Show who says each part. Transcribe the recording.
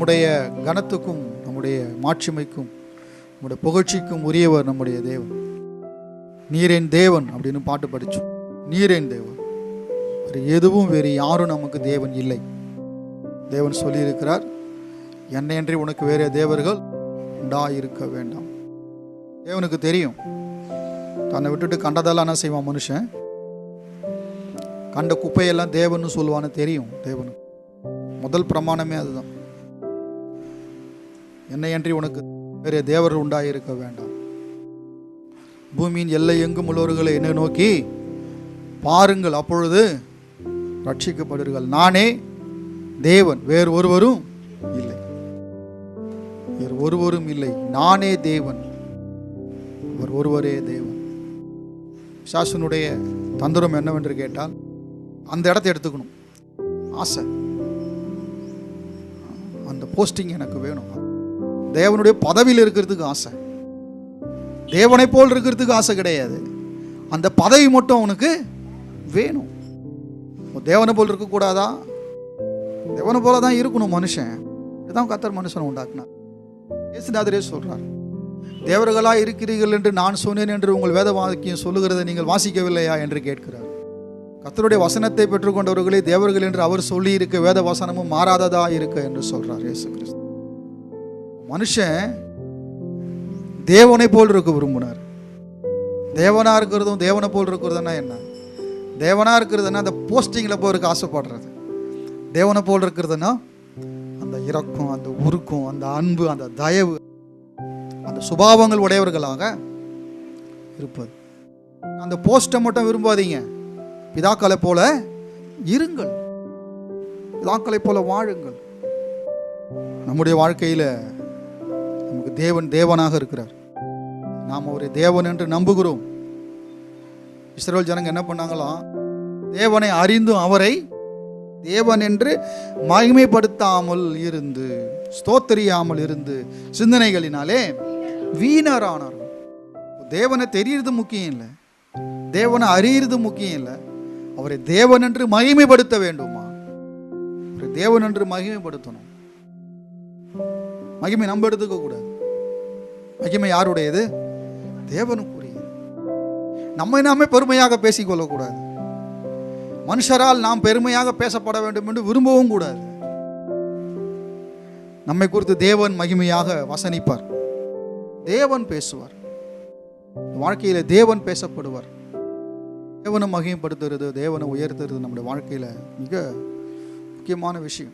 Speaker 1: நம்முடைய கனத்துக்கும் நம்முடைய மாட்சிமைக்கும் நம்முடைய புகழ்ச்சிக்கும் உரியவர் நம்முடைய தேவன். நீரின் தேவன் அப்படின்னு பாட்டு படித்தோம் நீரின் தேவன். வேறு எதுவும் வேறு யாரும் நமக்கு தேவன் இல்லை. தேவன் சொல்லியிருக்கிறார் என்னையன்றி உனக்கு வேறு தேவர்கள் உண்டா இருக்க வேண்டாம். தேவனுக்கு தெரியும். தன்னை விட்டுட்டு கண்டதெல்லாம் என்ன செய்வான் மனுஷன்? கண்ட குப்பையெல்லாம் தேவன்னு சொல்லுவான்னு தெரியும் தேவனுக்கு. முதல் பிரமாணமே அதுதான். என்னையன்றி உனக்கு வேற தேவர்கள் உண்டாயிருக்க வேண்டாம். பூமியின் எல்லை எங்கும் உள்ளவர்களை என்னை நோக்கி பாருங்கள் அப்பொழுது ரட்சிக்கப்படுவீர்கள். நானே தேவன் வேறு ஒருவரும் இல்லை. வேறு ஒருவரும் இல்லை. நானே தேவன் அவர் ஒருவரே தேவன். சாசனுடைய தந்திரம் என்னவென்று கேட்டால் அந்த இடத்தை எடுத்துக்கணும். ஆசை. அந்த போஸ்டிங் எனக்கு வேணும். தேவனுடைய பதவியில் இருக்கிறதுக்கு ஆசை. தேவனை போல் இருக்கிறதுக்கு ஆசை கிடையாது. அந்த பதவி மட்டும் அவனுக்கு வேணும். தேவனை போல் இருக்கக்கூடாதா தேவனை போல தான் இருக்கணும் மனுஷன். இதுதான் கத்தர் மனுஷனை உண்டாக்குனார். இயேசுநாதரே சொல்றார் தேவர்களா இருக்கிறீர்கள் என்று நான் சொன்னேன் என்று உங்கள் வேத வாக்கியம் சொல்லுகிறதை நீங்கள் வாசிக்கவில்லையா? என்று கேட்கிறார். கத்தருடைய வசனத்தை பெற்றுக்கொண்டவர்களே தேவர்கள் என்று அவர் சொல்லியிருக்க வேத வசனமும் மாறாததா இருக்க? என்று சொல்றார் இயேசு கிறிஸ்து. மனுஷன் தேவனை போல் இருக்க விரும்பினார். தேவனா இருக்கிறதும் தேவனை போல் இருக்கிறதுனா என்ன? தேவனா இருக்கிறதுனா அந்த போஸ்டிங்கில் போகிறதுக்கு ஆசைப்படுறது. தேவனை போல் இருக்கிறதுனா அந்த இரக்கம் அந்த உருக்கம் அந்த அன்பு அந்த தயவு அந்த சுபாவங்கள் உடையவர்களாக இருப்பது. அந்த போஸ்ட்டை மட்டும் விரும்பாதீங்க. பிதாக்களை போல இருங்கள். பிதாக்களை போல வாழுங்கள். நம்முடைய வாழ்க்கையில் நமக்கு தேவன் தேவனாக இருக்கிறார். நாம் ஒரு தேவன் என்று நம்புகிறோம். இஸ்ரேல் ஜனங்க என்ன பண்ணாங்களாம் தேவனை அறிந்தும் அவரை தேவன் என்று மகிமைப்படுத்தாமல் இருந்து ஸ்தோத்தரியாமல் இருந்து சிந்தனைகளினாலே வீணரானார்கள் தேவனை தெரியறது முக்கியம் இல்லை. தேவனை அறியறது முக்கியம் இல்லை. அவரை தேவன் என்று மகிமைப்படுத்த வேண்டுமா? அவரை தேவன் என்று மகிமைப்படுத்தணும். மகிமை நம்ம எடுத்துக்க கூடாது மகிமை யாருடையது? தேவனுக்குரியது. நம்மை நாமே பெருமையாக பேசிக்கொள்ளக்கூடாது. மனுஷரால் நாம் பெருமையாக பேசப்பட வேண்டும் என்று விரும்பவும் கூடாது. நம்மை குறித்து தேவன் மகிமையாக வசனிப்பார். தேவன் பேசுவார். வாழ்க்கையில தேவன் பேசப்படுவார். தேவனை மகிமைப்படுத்துறது தேவனை உயர்த்துறது நம்முடைய வாழ்க்கையில மிக முக்கியமான விஷயம்.